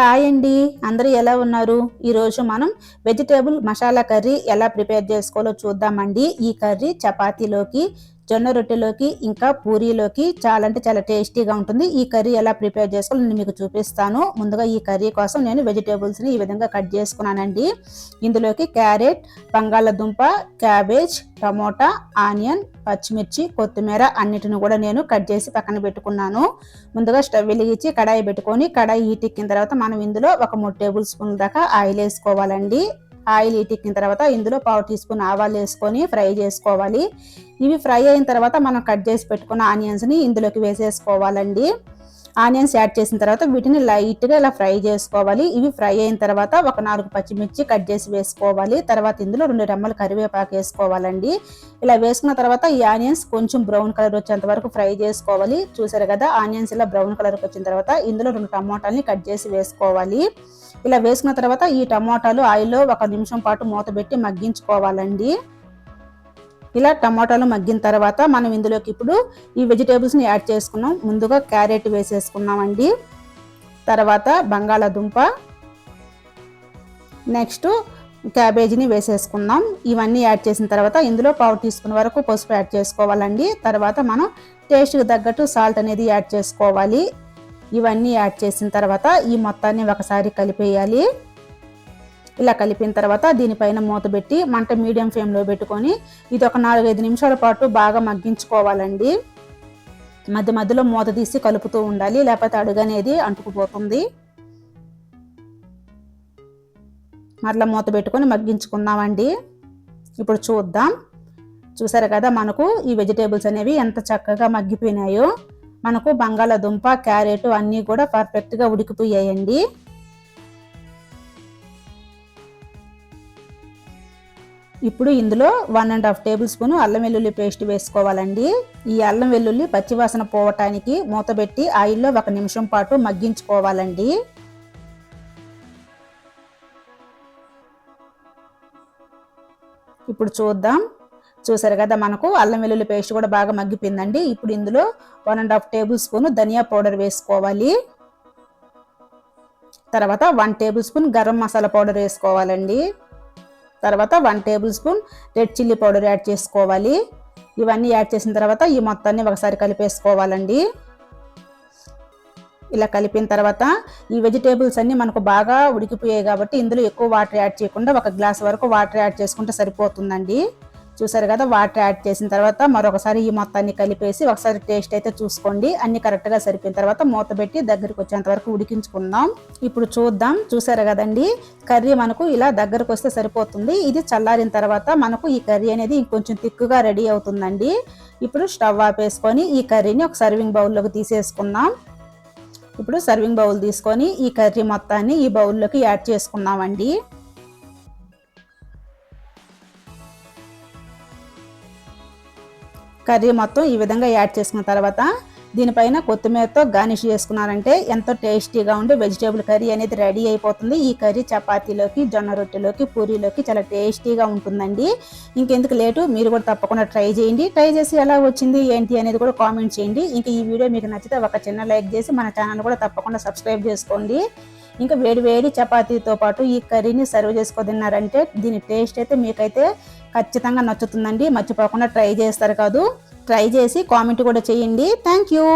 Hi అండి అందరూ ఎలా ఉన్నారు? ఈరోజు మనం వెజిటేబుల్ మసాలా కర్రీ ఎలా ప్రిపేర్ చేసుకోవాలో చూద్దామండి. ఈ కర్రీ చపాతీలోకి జొన్న రొట్టెలోకి ఇంకా పూరీలోకి చాలా అంటే చాలా టేస్టీగా ఉంటుంది. ఈ కర్రీ ఎలా ప్రిపేర్ చేసుకోవాలి నేను మీకు చూపిస్తాను. ముందుగా ఈ కర్రీ కోసం నేను వెజిటేబుల్స్ని ఈ విధంగా కట్ చేసుకున్నానండి. ఇందులోకి క్యారెట్ బంగాళదుంప క్యాబేజ్ టమోటా ఆనియన్ పచ్చిమిర్చి కొత్తిమీర అన్నిటిని కూడా నేను కట్ చేసి పక్కన పెట్టుకున్నాను. ముందుగా స్టవ్ వెలిగించి కడాయి పెట్టుకొని కడాయి హీట్ ఎక్కిన తర్వాత మనం ఇందులో ఒక మూడు టేబుల్ స్పూన్ దాకా ఆయిల్ వేసుకోవాలండి. ఆయిల్ ఎక్కిన తర్వాత ఇందులో పావు టీ స్పూన్ ఆవాలు వేసుకొని ఫ్రై చేసుకోవాలి. ఇవి ఫ్రై అయిన తర్వాత మనం కట్ చేసి పెట్టుకున్న ఆనియన్స్ని ఇందులోకి వేసేసుకోవాలండి. ఆనియన్స్ యాడ్ చేసిన తర్వాత వీటిని లైట్గా ఇలా ఫ్రై చేసుకోవాలి. ఇవి ఫ్రై అయిన తర్వాత ఒక నాలుగు పచ్చిమిర్చి కట్ చేసి వేసుకోవాలి. తర్వాత ఇందులో రెండు రెమ్మలు కరివేపాకు వేసుకోవాలండి. ఇలా వేసుకున్న తర్వాత ఈ ఆనియన్స్ కొంచెం బ్రౌన్ కలర్ వచ్చేంత వరకు ఫ్రై చేసుకోవాలి. చూసారు కదా ఆనియన్స్ ఇలా బ్రౌన్ కలర్కి వచ్చిన తర్వాత ఇందులో రెండు టమాటాలని కట్ చేసి వేసుకోవాలి. ఇలా వేసుకున్న తర్వాత ఈ టమాటాలు ఆయిల్లో ఒక నిమిషం పాటు మూత పెట్టి మగ్గించుకోవాలండి. ఇలా టమాటాలు మగ్గిన తర్వాత మనం ఇందులోకి ఇప్పుడు ఈ వెజిటేబుల్స్ని యాడ్ చేసుకున్నాం. ముందుగా క్యారెట్ వేసేసుకున్నామండి. తర్వాత బంగాళాదుంప. నెక్స్ట్ క్యాబేజీని వేసేసుకుందాం ఇవన్నీ యాడ్ చేసిన తర్వాత ఇందులో పావు టీ స్పూన్ వరకు పసుపు యాడ్ చేసుకోవాలండి. తర్వాత మనం టేస్ట్కి తగ్గట్టు సాల్ట్ అనేది యాడ్ చేసుకోవాలి. ఇవన్నీ యాడ్ చేసిన తర్వాత ఈ మొత్తాన్ని ఒకసారి కలిపేయాలి. ఇలా కలిపిన తర్వాత దీనిపైన మూత పెట్టి మంట మీడియం ఫ్లేమ్లో పెట్టుకొని ఇది ఒక నాలుగైదు నిమిషాల పాటు బాగా మగ్గించుకోవాలండి. మధ్య మధ్యలో మూత తీసి కలుపుతూ ఉండాలి లేకపోతే అడుగు అనేది అంటుకుపోతుంది. మరలా మూత పెట్టుకొని మగ్గించుకుందామండి. ఇప్పుడు చూద్దాం. చూసారు కదా మనకు ఈ వెజిటేబుల్స్ అనేవి ఎంత చక్కగా మగ్గిపోయినాయో. మనకు బంగాళాదుంప క్యారెట్ అన్నీ కూడా పర్ఫెక్ట్గా ఉడికిపోయాయండి. ఇప్పుడు ఇందులో one and half tablespoon అల్లం వెల్లుల్లి పేస్ట్ వేసుకోవాలండి. ఈ అల్లం వెల్లుల్లి పచ్చివాసన పోవటానికి మూతబెట్టి ఆయిల్లో ఒక నిమిషం పాటు మగ్గించుకోవాలండి. ఇప్పుడు చూద్దాం. చూసారు కదా మనకు అల్లం వెల్లుల్లి పేస్ట్ కూడా బాగా మగ్గిపోయిందండి. ఇప్పుడు ఇందులో one and half tablespoon ధనియా పౌడర్ వేసుకోవాలి. తర్వాత one tablespoon garam masala powder వేసుకోవాలండి. తర్వాత one tablespoon red chilli powder add చేసుకోవాలి. ఇవన్నీ యాడ్ చేసిన తర్వాత ఈ మొత్తాన్ని ఒకసారి కలిపేసుకోవాలండి. ఇలా కలిపిన తర్వాత ఈ వెజిటేబుల్స్ అన్నీ మనకు బాగా ఉడికిపోయాయి కాబట్టి ఇందులో ఎక్కువ వాటర్ యాడ్ చేయకుండా ఒక గ్లాస్ వరకు వాటర్ యాడ్ చేసుకుంటే సరిపోతుందండి. చూసారు కదా వాటర్ యాడ్ చేసిన తర్వాత మరొకసారి ఈ మొత్తాన్ని కలిపేసి ఒకసారి టేస్ట్ అయితే చూసుకోండి. అన్ని కరెక్ట్గా సరిపోయిన తర్వాత మూత పెట్టి దగ్గరికి వచ్చేంత వరకు ఉడికించుకుందాం. ఇప్పుడు చూద్దాం. చూసారు కదండి కర్రీ మనకు ఇలా దగ్గరకు వస్తే సరిపోతుంది. ఇది చల్లారిన తర్వాత మనకు ఈ కర్రీ అనేది ఇంకొంచెం తిక్కుగా రెడీ అవుతుందండి. ఇప్పుడు స్టవ్ ఆపేసుకొని ఈ కర్రీని ఒక సర్వింగ్ బౌల్లోకి తీసేసుకుందాం. ఇప్పుడు సర్వింగ్ బౌల్ తీసుకొని ఈ కర్రీ మొత్తాన్ని ఈ బౌల్లోకి యాడ్ చేసుకుందామండి. కర్రీ మొత్తం ఈ విధంగా యాడ్ చేసుకున్న తర్వాత దీనిపైన కొత్తిమీరతో గార్నిష్ చేసుకున్నారంటే ఎంతో టేస్టీగా ఉండే వెజిటేబుల్ కర్రీ అనేది రెడీ అయిపోతుంది. ఈ కర్రీ చపాతీలోకి జొన్న రొట్టెలోకి పూరీలోకి చాలా టేస్టీగా ఉంటుందండి. ఇంకెందుకు లేటు మీరు కూడా తప్పకుండా ట్రై చేయండి. ట్రై చేసి ఎలా వచ్చింది ఏంటి అనేది కూడా కామెంట్ చేయండి. ఇంకా ఈ వీడియో మీకు నచ్చితే ఒక చిన్న లైక్ చేసి మన ఛానల్ కూడా తప్పకుండా సబ్స్క్రైబ్ చేసుకోండి. ఇంకా వేడి వేడి చపాతీతో పాటు ఈ కర్రీని సర్వ్ చేసుకో తిన్నారంటే దీని టేస్ట్ అయితే మీకైతే ఖచ్చితంగా నచ్చుతుందండి. మర్చిపోకుండా ట్రై చేస్తారు కాదు. ట్రై చేసి కామెంట్ కూడా చేయండి. Thank you.